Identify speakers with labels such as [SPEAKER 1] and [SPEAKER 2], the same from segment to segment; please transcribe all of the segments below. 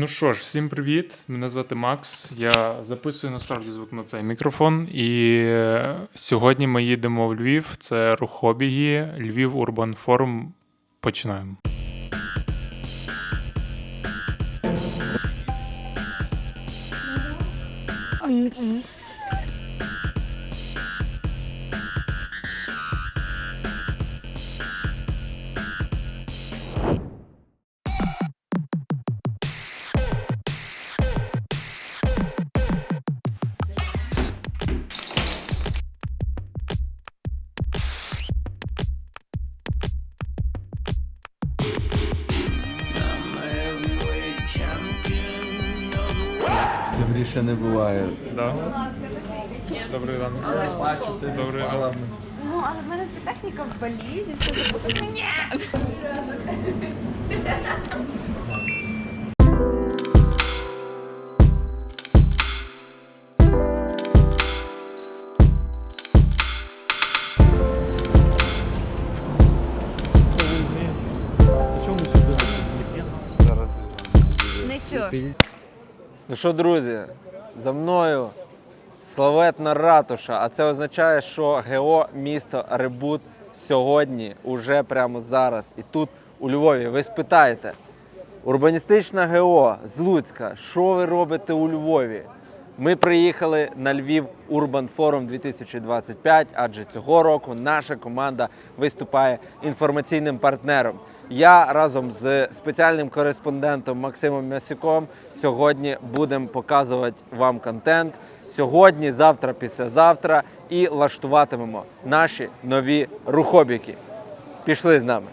[SPEAKER 1] Ну що ж, всім привіт. Мене звати Макс. Я записую насправді звук на цей мікрофон. І е, сьогодні ми їдемо в Львів. Це Рухобіги, Львів Урбан Форум. Починаємо.
[SPEAKER 2] Більше не буває.
[SPEAKER 1] Да? Добрий ранок. Добрий ранок.
[SPEAKER 3] Ну, але в мене вся техніка в валізі, все запутано. Ні! Не чур.
[SPEAKER 2] Ну що, друзі, за мною славетна ратуша, а це означає, що ГО місто Ребут сьогодні, уже прямо зараз. І тут у Львові. Ви спитаєте, урбаністична ГО з Луцька, що ви робите у Львові? Ми приїхали на Львів Урбан Форум 2025, адже цього року наша команда виступає інформаційним партнером. Я разом з спеціальним кореспондентом Максимом Мясюком сьогодні будемо показувати вам контент. Сьогодні, завтра, післязавтра і лаштуватимемо наші нові рухобіки. Пішли з нами.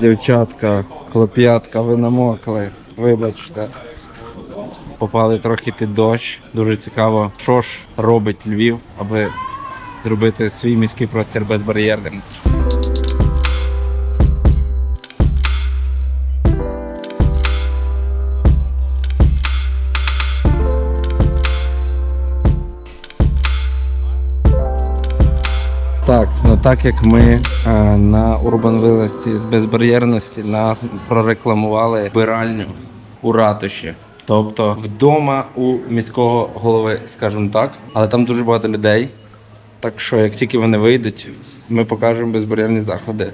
[SPEAKER 2] Дівчатка, хлоп'ятка, ви намокли. Вибачте. Попали трохи під дощ. Дуже цікаво, що ж робить Львів, аби зробити свій міський простір безбар'єрним. Так, ну так як ми е, на Урбан Village з безбар'єрності нас прорекламували вбиральню у ратуші. Тобто вдома у міського голови, скажімо так, але там дуже багато людей. Так що, як тільки вони вийдуть, ми покажемо безбар'єрні заходи.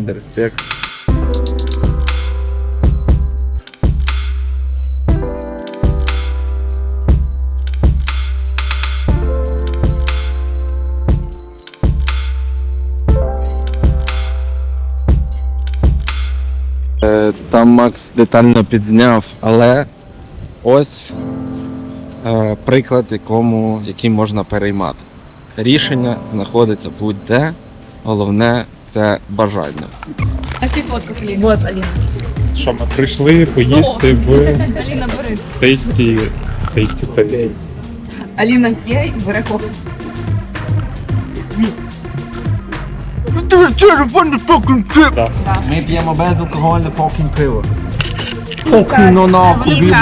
[SPEAKER 2] Mad respect. Е, Там Макс детально підзняв, але ось е, приклад, якому, який можна переймати. Рішення знаходиться будь-де, головне це бажання.
[SPEAKER 4] А всі фотку. Вот, Аліна.
[SPEAKER 1] Що ми прийшли поїсти в
[SPEAKER 4] Аліна, бери.
[SPEAKER 1] тесті. Тесті тесті.
[SPEAKER 4] Аліна п'є і бере кофе.
[SPEAKER 1] Так.
[SPEAKER 2] Ми п'ємо безалкогольне покінь пиво. Покінь ну нахуй.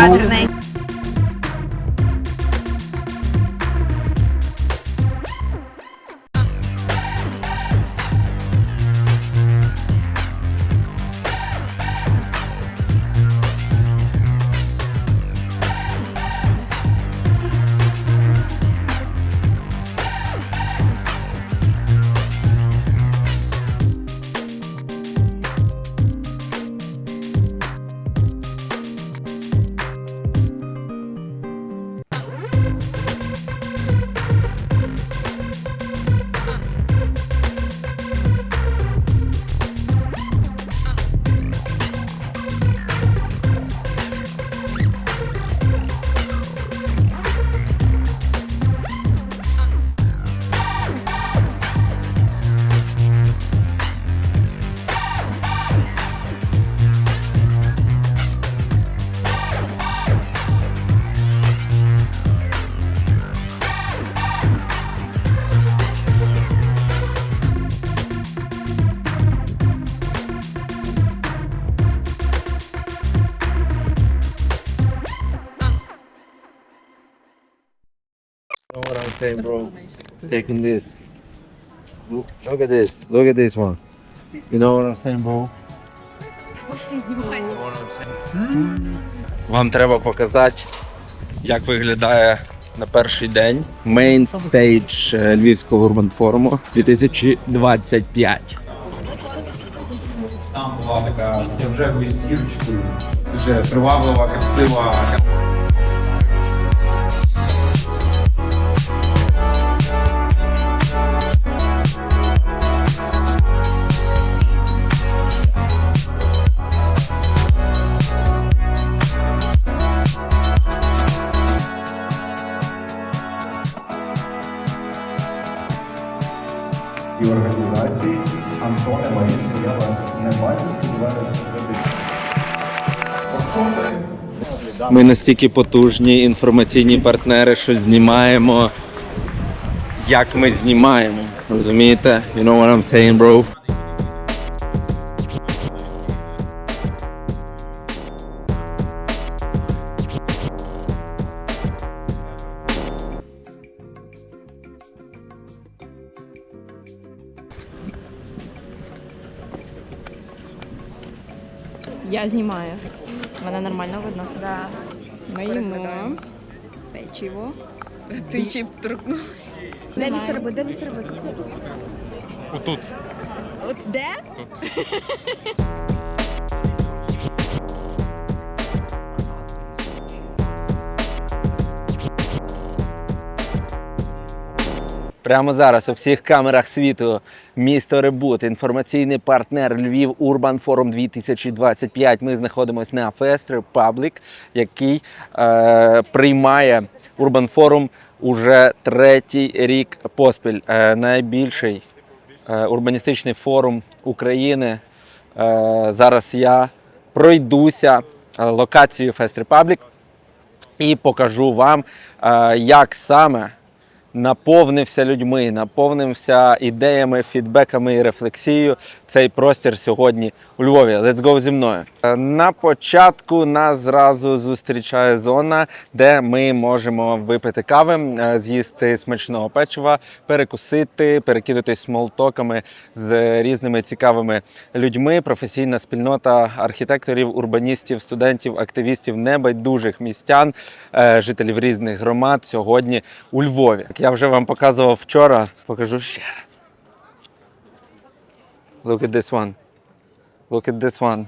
[SPEAKER 2] Saying, bro? Taking this. Look, look at this. Look at this one. You know what I'm saying, bro? Вам треба показати, як виглядає на перший день мейн стейдж Львівського урбан форуму 2025.
[SPEAKER 5] Там була така з рожевою зірочкою, дуже приваблива, красива.
[SPEAKER 2] Ми настільки потужні інформаційні партнери, що знімаємо, як ми знімаємо. Розумієте? You know what I'm saying, bro?
[SPEAKER 6] Я знімаю. Ми їмо печиво.
[SPEAKER 7] Ти ще торкнулася.
[SPEAKER 3] Де містер? Де містер?
[SPEAKER 8] Отут.
[SPEAKER 3] От де?
[SPEAKER 2] Прямо зараз у всіх камерах світу місто Ребут, інформаційний партнер Львів Урбан Форум 2025. Ми знаходимося на Fest Republic, який е, приймає Урбан Форум уже третій рік поспіль. Е, найбільший е, урбаністичний форум України. Е, зараз я пройдуся е, локацією Fest Republic і покажу вам, е, як саме наповнився людьми, наповнився ідеями, фідбеками і рефлексією цей простір сьогодні у Львові. Let's go зі мною. Е, На початку нас зразу зустрічає зона, де ми можемо випити кави, е, з'їсти смачного печива, перекусити, перекидатись смолтоками з різними цікавими людьми. Професійна спільнота архітекторів, урбаністів, студентів, активістів, небайдужих містян, е, жителів різних громад сьогодні у Львові. Як я вже вам показував вчора, покажу ще раз. Look at this one. Look at this one.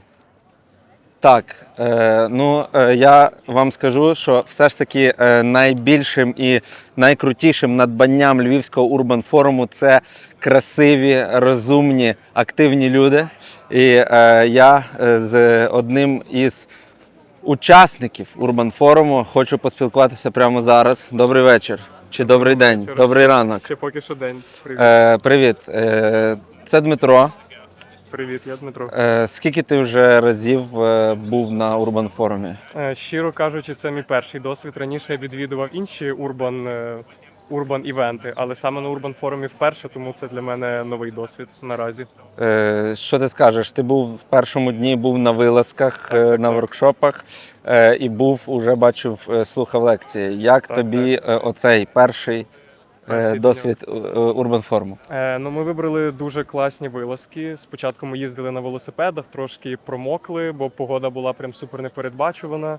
[SPEAKER 2] Так, е, ну е, я вам скажу, що все ж таки е, найбільшим і найкрутішим надбанням Львівського урбан форуму це красиві, розумні, активні люди. І е, я е, з одним із учасників урбан форуму хочу поспілкуватися прямо зараз. Добрий вечір чи добрий день, добрий ранок.
[SPEAKER 8] Ще поки що день. Привіт.
[SPEAKER 2] Е, привіт, е, це Дмитро.
[SPEAKER 8] Привіт, я Дмитро.
[SPEAKER 2] Е, скільки ти вже разів е, був на урбан форумі?
[SPEAKER 8] Е, Щиро кажучи, це мій перший досвід. Раніше я відвідував інші урбан. е, Урбан івенти, але саме на урбан форумі вперше, тому це для мене новий досвід наразі.
[SPEAKER 2] Е, Що ти скажеш? Ти був в першому дні був на вилазках,
[SPEAKER 8] Так,
[SPEAKER 2] е,
[SPEAKER 8] так,
[SPEAKER 2] на
[SPEAKER 8] так.
[SPEAKER 2] воркшопах е, і був уже бачив, е, слухав лекції. Як
[SPEAKER 8] Так,
[SPEAKER 2] тобі е, оцей Перший досвід е, урбан форуму?
[SPEAKER 8] Е, ну, ми вибрали дуже класні вилазки. Спочатку ми їздили на велосипедах, трошки промокли, бо погода була прям супер непередбачувана.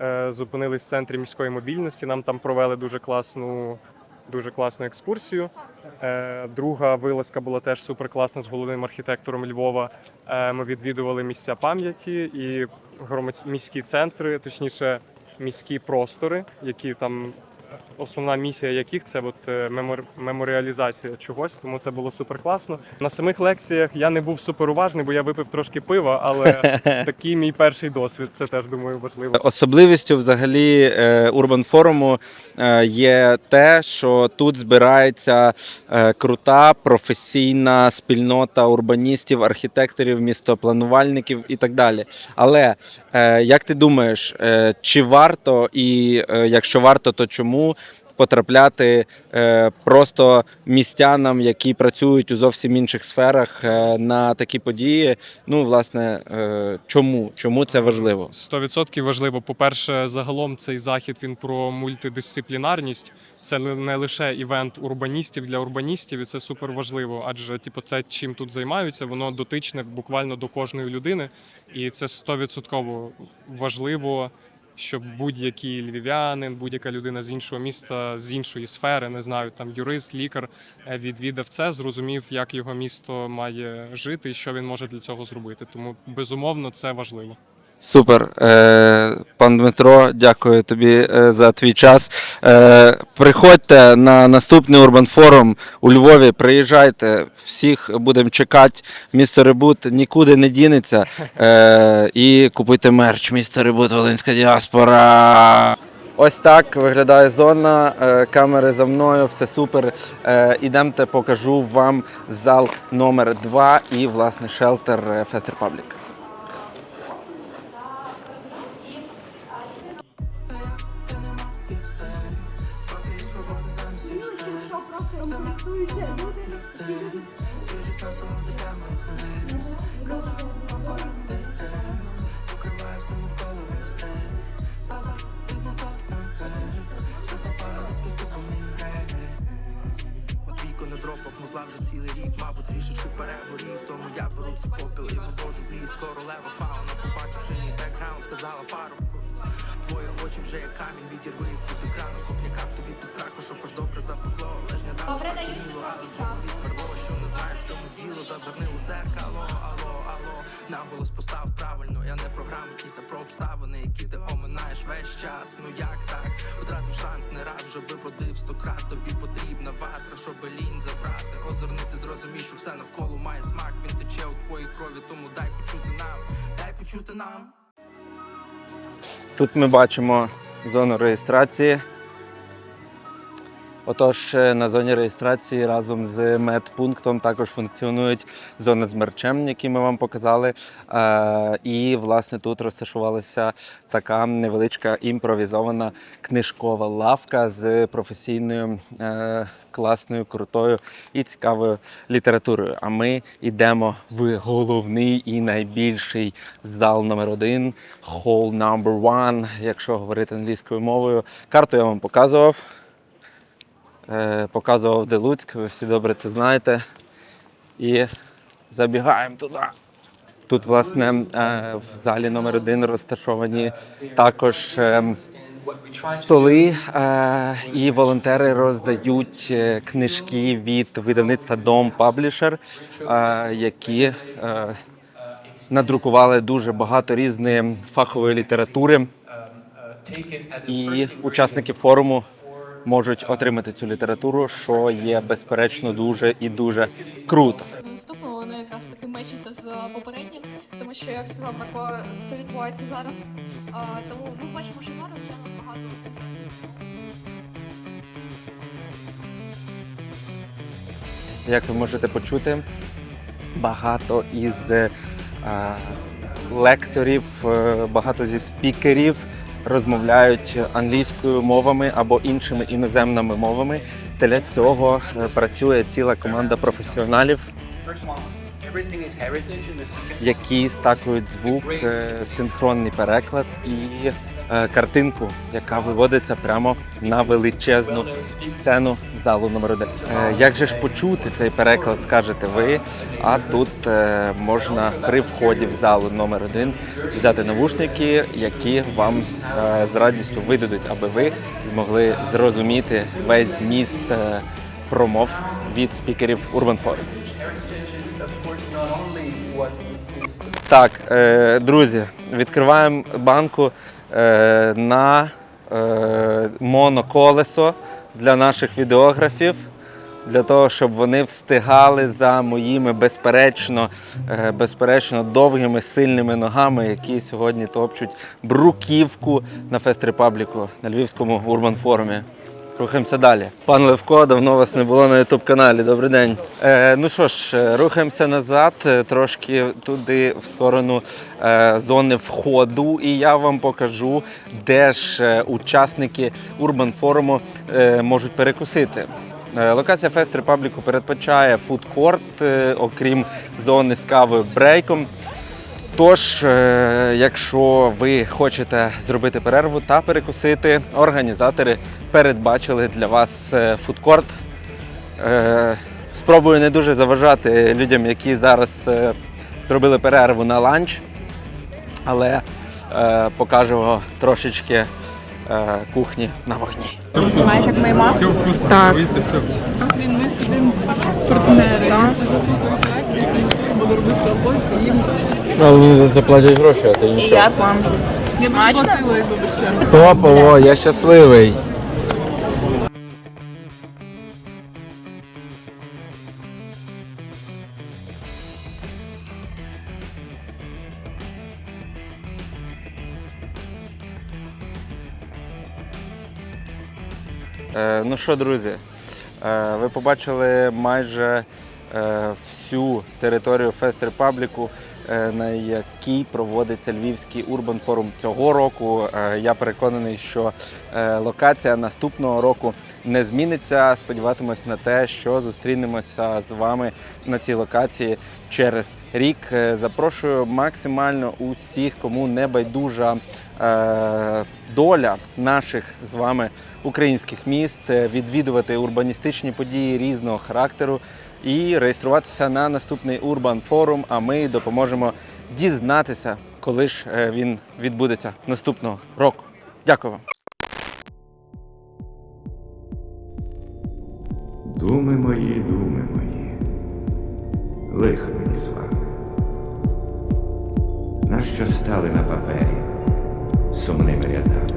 [SPEAKER 8] Е, зупинились в центрі міської мобільності. Нам там провели дуже класну, дуже класну екскурсію. Е, друга вилазка була теж супер класна з головним архітектором Львова. Е, ми відвідували місця пам'яті і міські центри, точніше, міські простори, які там основна місія яких це от е, мемор- меморіалізація чогось, тому це було супер класно. На самих лекціях я не був супер уважний, бо я випив трошки пива, але такий мій перший досвід. Це теж думаю важливо.
[SPEAKER 2] Особливістю взагалі е, урбан форуму е, є те, що тут збирається е, крута професійна спільнота урбаністів, архітекторів, містопланувальників і так далі. Але е, як ти думаєш, е, чи варто і е, якщо варто, то чому? Потрапляти е, просто містянам, які працюють у зовсім інших сферах е, на такі події. Ну, власне, е, чому? Чому це важливо?
[SPEAKER 8] 100% важливо. По-перше, загалом цей захід він про мультидисциплінарність. Це не лише івент урбаністів для урбаністів, і це супер важливо. Адже типу, це чим тут займаються, воно дотичне буквально до кожної людини, і це 100% важливо. Щоб будь-який львів'янин, будь-яка людина з іншого міста, з іншої сфери, не знаю, там юрист, лікар е, відвідав це, зрозумів, як його місто має жити і що він може для цього зробити. Тому безумовно це важливо.
[SPEAKER 2] Супер. Е, пан Дмитро, дякую тобі е, за твій час. Е, приходьте на наступний Урбан Форум у Львові. Приїжджайте, всіх будемо чекати. Місто Ребут нікуди не дінеться. І купуйте мерч. Місто Ребут, Волинська діаспора. Ось так виглядає зона. Камери за мною, все супер. Ідемте, покажу вам зал номер 2 і, власне, шелтер е, Fest Republic.
[SPEAKER 9] Матвійко не дропав, музла вже цілий рік, мабуть, трішечки перегорів, тому я беру ці попіл і вивожу в ліс, королева. Фауна, побачивши мій бекграунд, сказала парубку. Твої очі вже як камінь, відірви їх від екрану, копняка тобі під сраку, щоб аж добре запекло, лежня дам спокійно, але твої сверло, що не знаєш, в чому діло, зазирни у дзеркало, алло, алло, наголос постав правильно, я не про грамотність, а про обставини, які ти оминаєш весь час, ну як так, втратив шанс не раз, вже би вродив сто крат, тобі потрібна ватра, щоб лінь забрати, озирнися, зрозумій, що все навколо має смак, він тече у твоїй крові, тому дай почути нам, дай почути нам.
[SPEAKER 2] Тут ми бачимо зону реєстрації. Отож, е, на зоні реєстрації разом з медпунктом також функціонують зони з мерчем, які ми вам показали. Е, І, власне, тут розташувалася така невеличка імпровізована книжкова лавка з професійною, е, класною, крутою і цікавою літературою. А ми йдемо в головний і найбільший зал номер один, hall number one, якщо говорити англійською мовою. Карту я вам показував. Е, показував де Луцьк, ви всі добре це знаєте. І забігаємо туди. Тут, власне, е, в залі номер один розташовані також е, столи, і волонтери роздають книжки від видавництва Дом Паблішер, які надрукували дуже багато різної фахової літератури. І учасники форуму можуть отримати цю літературу, що є безперечно дуже і дуже круто.
[SPEAKER 10] Наступного воно якраз таки мечиться з попереднім, тому що, як сказав Марко, все відбувається зараз. Тому ми бачимо, що зараз вже нас багато.
[SPEAKER 2] Як ви можете почути, багато із е, лекторів, е, багато зі спікерів розмовляють англійською мовами або іншими іноземними мовами. Для цього е, працює ціла команда професіоналів, які стакують звук, е, синхронний переклад і картинку, яка виводиться прямо на величезну сцену залу номер один. Е, Як же ж почути цей переклад, скажете ви? А тут е, можна при вході в залу номер один взяти навушники, які вам е, з радістю видадуть, аби ви змогли зрозуміти весь зміст е, промов від спікерів Urban Forum. Так, е, друзі, відкриваємо банку е, на е, моноколесо для наших відеографів, для того, щоб вони встигали за моїми безперечно, е, безперечно довгими сильними ногами, які сьогодні топчуть бруківку на Фест Репабліку на Львівському Урбан форумі. Рухаємося далі. Пан Левко, давно вас не було на youtube каналі. Добрий день. Е, ну що ж, е, рухаємося назад, е, трошки туди, в сторону е, зони входу, і я вам покажу, де ж е, учасники Урбан форуму е, можуть перекусити. Локація Фест Репабліку передбачає фудкорт, окрім зони з кавою брейком. Тож, е, якщо ви хочете зробити перерву та перекусити, організатори передбачили для вас е, фудкорт. Е, Спробую не дуже заважати людям, які зараз зробили перерву на ланч, але покажу трошечки кухні на вогні.
[SPEAKER 11] Знаєш, як моя мама?
[SPEAKER 4] Так.
[SPEAKER 11] Він ми собі партнери. Робити роботу їм.
[SPEAKER 2] Ну, заплатять гроші, а ти
[SPEAKER 11] І як вам? Я б платила і вибачте.
[SPEAKER 2] Топово, я щасливий. Е, ну що, друзі, е, ви побачили майже всю територію Фест Репабліку, е, на якій проводиться Львівський Урбан Форум цього року. Е, я переконаний, що е, локація наступного року не зміниться. Сподіватимось на те, що зустрінемося з вами на цій локації через рік. Е, Запрошую максимально усіх, кому не байдужа е, доля наших з вами українських міст, е, відвідувати урбаністичні події різного характеру і реєструватися на наступний Урбан форум. А ми допоможемо дізнатися, коли ж е, він відбудеться наступного року. Дякую вам.
[SPEAKER 12] Думи мої, думи мої, лихо мені з вами. Нащо стали на папері сумними рядами?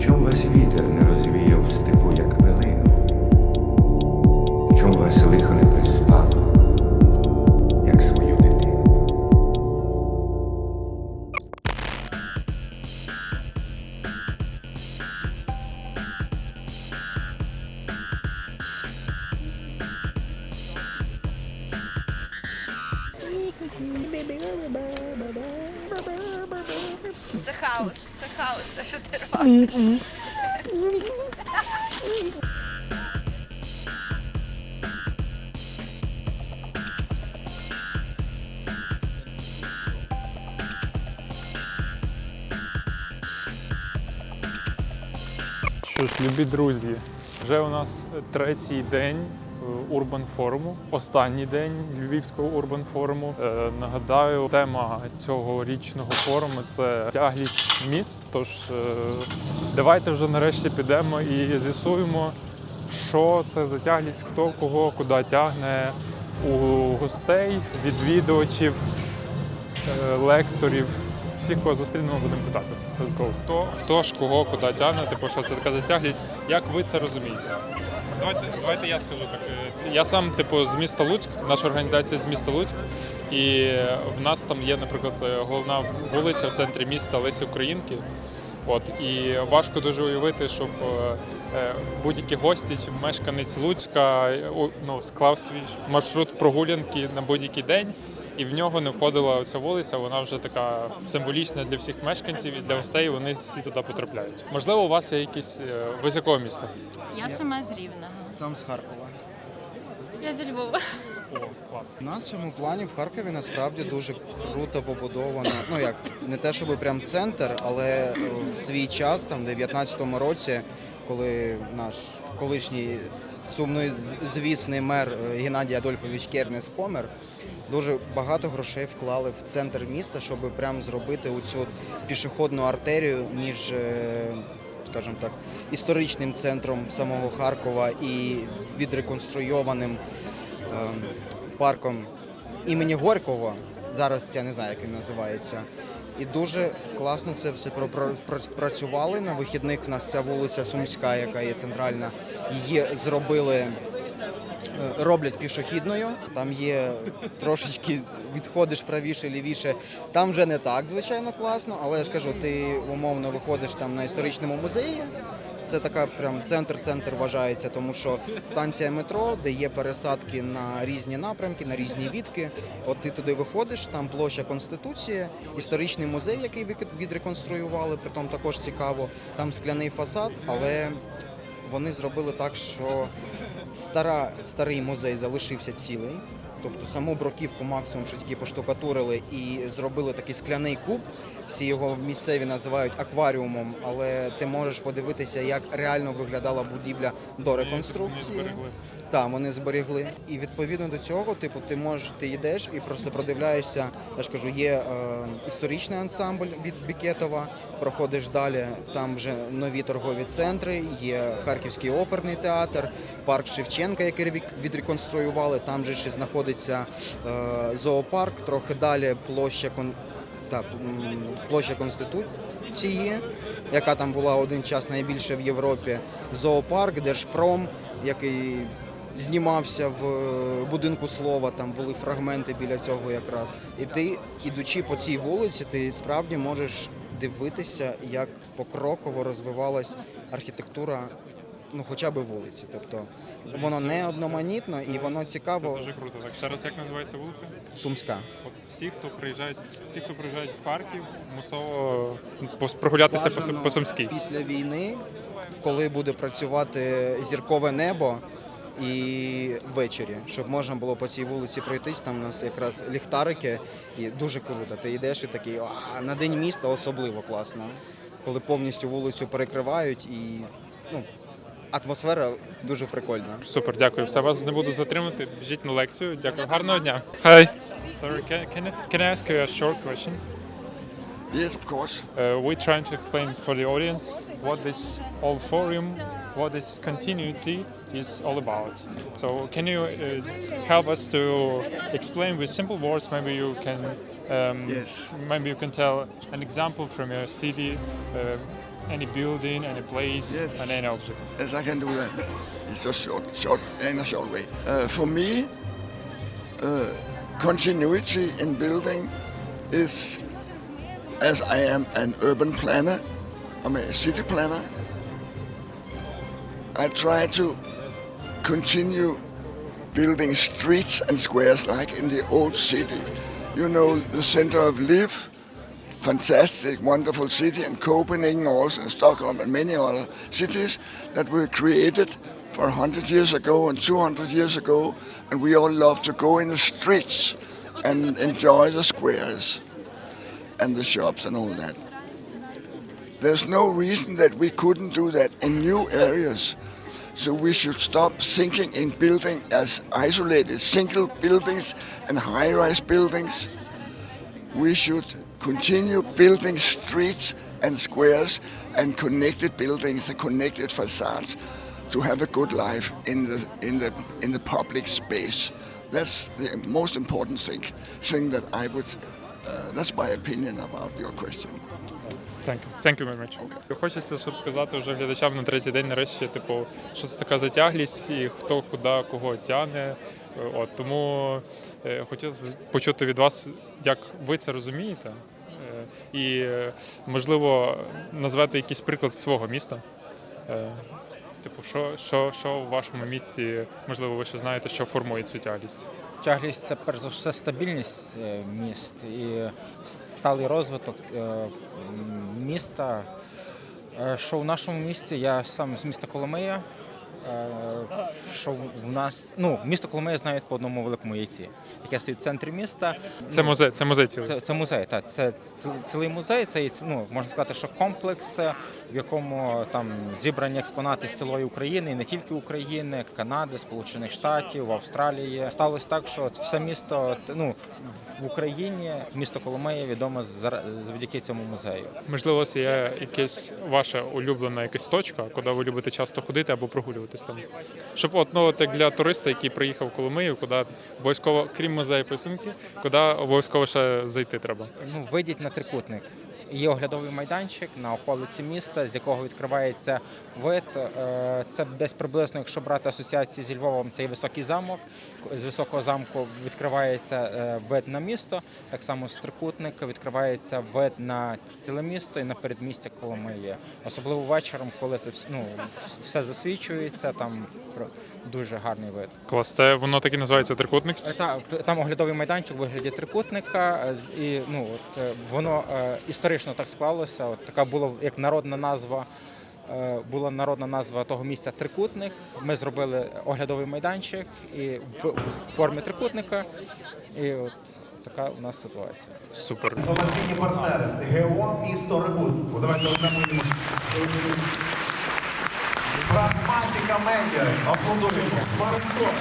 [SPEAKER 12] Чом вас вітер не Чом вас лихо не приспало, як свою дитину?
[SPEAKER 3] Це хаос, це хаос, те, що ти робиш.
[SPEAKER 1] Любі друзі, вже у нас третій день е, Урбан форуму, останній день Львівського Урбан форуму. Е, Нагадаю, тема цього річного форуму це тяглість міст. Тож е, давайте вже нарешті підемо і з'ясуємо, що це за тяглість, хто кого куди тягне у гостей, відвідувачів, е, лекторів. Всіх, кого зустрінемо, будемо питати. Let's go. Хто, хто ж кого куди тягне, типу, що це така затяглість, як ви це розумієте? Давайте, давайте я скажу так. Е, Я сам, типу, з міста Луцьк, наша організація з міста Луцьк, і в нас там є, наприклад, е, головна вулиця в центрі міста Лесі Українки. От і важко дуже уявити, щоб е, е, будь-які гості чи мешканець Луцька ну, склав свій маршрут прогулянки на будь-який день, і в нього не входила ця вулиця. Вона вже така символічна для всіх мешканців і для гостей. і Вони всі туди потрапляють. Можливо, у вас є якісь е, ви з якого міста?
[SPEAKER 4] Я сама з Рівного.
[SPEAKER 13] Сам з Харкова.
[SPEAKER 10] Я зі Львова.
[SPEAKER 1] О, клас.
[SPEAKER 13] У нас в цьому плані в Харкові насправді дуже круто побудовано. Ну як не те, щоб прям центр, але е, в свій час, там в 19-му році, коли наш колишній сумнозвісний мер е, Геннадій Адольфович Кернес помер, дуже багато грошей вклали в центр міста, щоб прям зробити оцю пішохідну артерію між. е, Скажімо так, історичним центром самого Харкова і відреконструйованим ем, парком імені Горького. Зараз я не знаю, як він називається. І дуже класно це все про- про- про- працювали. На вихідних у нас ця вулиця Сумська, яка є центральна, її зробили, роблять пішохідною. Там є трошечки відходиш правіше, лівіше. Там вже не так, звичайно, класно, але я ж кажу, ти умовно виходиш там на історичному музеї. це така прям центр-центр вважається, тому що станція метро, де є пересадки на різні напрямки, на різні відки. От ти туди виходиш, там площа Конституції, історичний музей, який відреконструювали, притом також цікаво. Там скляний фасад, але вони зробили так, що стара, старий музей залишився цілий. Тобто саму бруківку максимум, що тільки поштукатурили і зробили такий скляний куб. Всі його місцеві називають акваріумом, але ти можеш подивитися, як реально виглядала будівля до реконструкції. Так, вони зберегли. І відповідно до цього, типу, ти можеш, ти йдеш і просто продивляєшся. Я ж кажу, є е, історичний ансамбль від Бікетова. Проходиш далі. Там вже нові торгові центри, є Харківський оперний театр, парк Шевченка, який відреконструювали. Там же ще знаходиться е, зоопарк. Трохи далі площа кон... так, м, площа Конституції, яка там була один час найбільше в Європі. Зоопарк, Держпром, який знімався в е, будинку слова, там були фрагменти біля цього якраз. І ти, ідучи по цій вулиці, ти справді можеш дивитися, як покроково розвивалась архітектура. Ну, хоча б вулиці. Тобто воно не одноманітно і воно
[SPEAKER 1] Це
[SPEAKER 13] цікаво.
[SPEAKER 1] дуже круто. Так ще раз як називається вулиця?
[SPEAKER 13] Сумська.
[SPEAKER 1] От всі, хто приїжджають, всі, хто приїжджають в Харків, мусово прогулятися по, по Сумській.
[SPEAKER 13] Після війни, коли буде працювати зіркове небо і ввечері, щоб можна було по цій вулиці пройтись, там у нас якраз ліхтарики, і дуже круто. Ти йдеш і такий, а на день міста особливо класно, коли повністю вулицю перекривають і ну, атмосфера дуже прикольна.
[SPEAKER 1] Супер, дякую. Все вас не буду затримувати. Біжіть на лекцію. Дякую. Гарного дня. Hi. Sorry, can, can, I, can I ask you a short question?
[SPEAKER 14] Yes, of course.
[SPEAKER 1] Uh, we're trying to explain for the audience what this whole forum, what this continuity is all about. So, can you uh, help us to explain with simple words? Maybe you can, um,
[SPEAKER 14] Yes.
[SPEAKER 1] maybe you can tell an example from your city, uh, any building, any place,
[SPEAKER 14] Yes.
[SPEAKER 1] and any object.
[SPEAKER 14] Yes, I can do that. It's a short, short, in a short way. Uh, for me, uh, continuity in building is, as I am an urban planner, I'm a city planner. I try to continue building streets and squares like in the old city. You know, the center of Liv, fantastic, wonderful city, and Copenhagen also, and Stockholm, and many other cities that were created for 100 years ago and 200 years ago, and we all love to go in the streets and enjoy the squares and the shops and all that. There's no reason that we couldn't do that in new areas. So we should stop thinking in building as isolated single buildings and high-rise buildings. We should continue building streets and squares and connected buildings and connected facades to have a good life in the in the in the public space. That's the most important thing. Thing that I would. Uh, that's my opinion about your question.
[SPEAKER 1] Thank you. Thank you very much. Хочеться, щоб сказати вже глядачам на третій день нарешті, типу, що це така затяглість і хто куди кого тягне. Е, От тому е, хотів почути від вас, як ви це розумієте, Е, і можливо назвати якийсь приклад свого міста. Е, Типу, що, що, що в вашому місті, можливо, ви ще знаєте, що формує цю тяглість?
[SPEAKER 15] Тяглість це перш за все стабільність е, міст і сталий розвиток е, міста. Е, Що в нашому місті, я сам з міста Коломия, що в нас, ну, місто Коломия знають по одному великому яйці, яке стоїть в центрі міста.
[SPEAKER 1] Це музей, це музей цілий.
[SPEAKER 15] Це, це музей, так. Це ціл- цілий музей. Це ну, можна сказати, що комплекс, е, в якому там зібрані експонати з цілої України, і не тільки України, Канади, Сполучених Штатів, Австралії. Сталося так, що все місто ну, в Україні, місто Коломия відоме завдяки цьому музею.
[SPEAKER 1] Можливо, є якась ваша улюблена якась точка, куди ви любите часто ходити або прогулюватись там. Щоб от, ну, от як для туриста, який приїхав в Коломию, куди обов'язково, крім музею писанки, куди обов'язково ще зайти треба.
[SPEAKER 15] Ну, вийдіть на трикутник. Є оглядовий майданчик на околиці міста, з якого відкривається вид. Е, Це десь приблизно, якщо брати асоціації зі Львовом, це є високий замок. З високого замку відкривається е, вид на місто. Так само з трикутника відкривається вид на ціле місто і на передмістя Коломиї. Особливо вечором, коли це ну, все засвічується, там про- дуже гарний вид.
[SPEAKER 1] Клас, це воно так і називається трикутник?
[SPEAKER 15] Е, Та, там оглядовий майданчик у вигляді трикутника, е, і ну от е, воно е, історично так склалося. От така була як народна назва. Була народна назва того місця трикутник. Ми зробили оглядовий майданчик і в, в формі трикутника. І от така у нас ситуація.
[SPEAKER 1] Супер.
[SPEAKER 12] Інформаційні партнери. ГО місто Рибут. Давайте одному. Прагматика медіа. Аплодуємо. Марцос.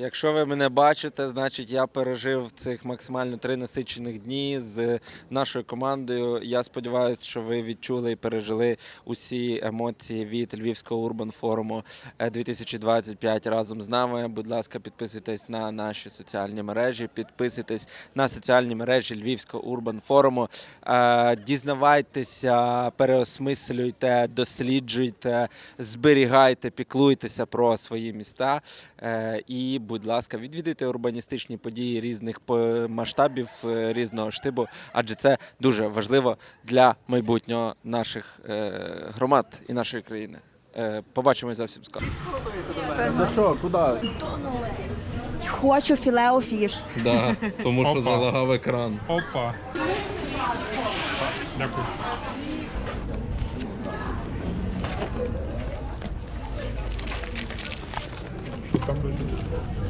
[SPEAKER 2] Якщо ви мене бачите, значить я пережив цих максимально три насичених дні з нашою командою. Я сподіваюся, що ви відчули і пережили усі емоції від Львівського урбан форуму 2025 разом з нами. Будь ласка, підписуйтесь на наші соціальні мережі, підписуйтесь на соціальні мережі Львівського урбан форуму. Е, Дізнавайтеся, переосмислюйте, досліджуйте, зберігайте, піклуйтеся про свої міста. Е, І, будь ласка, відвідайте урбаністичні події різних масштабів, е, різного штибу, адже це дуже важливо для майбутнього наших е, громад і нашої країни. Е, побачимось зовсім скоро.
[SPEAKER 5] Ну що, куди?
[SPEAKER 11] Хочу філе офіш.
[SPEAKER 2] Да, тому
[SPEAKER 1] що
[SPEAKER 2] залагав екран.
[SPEAKER 1] Опа. Дякую. Там лежить?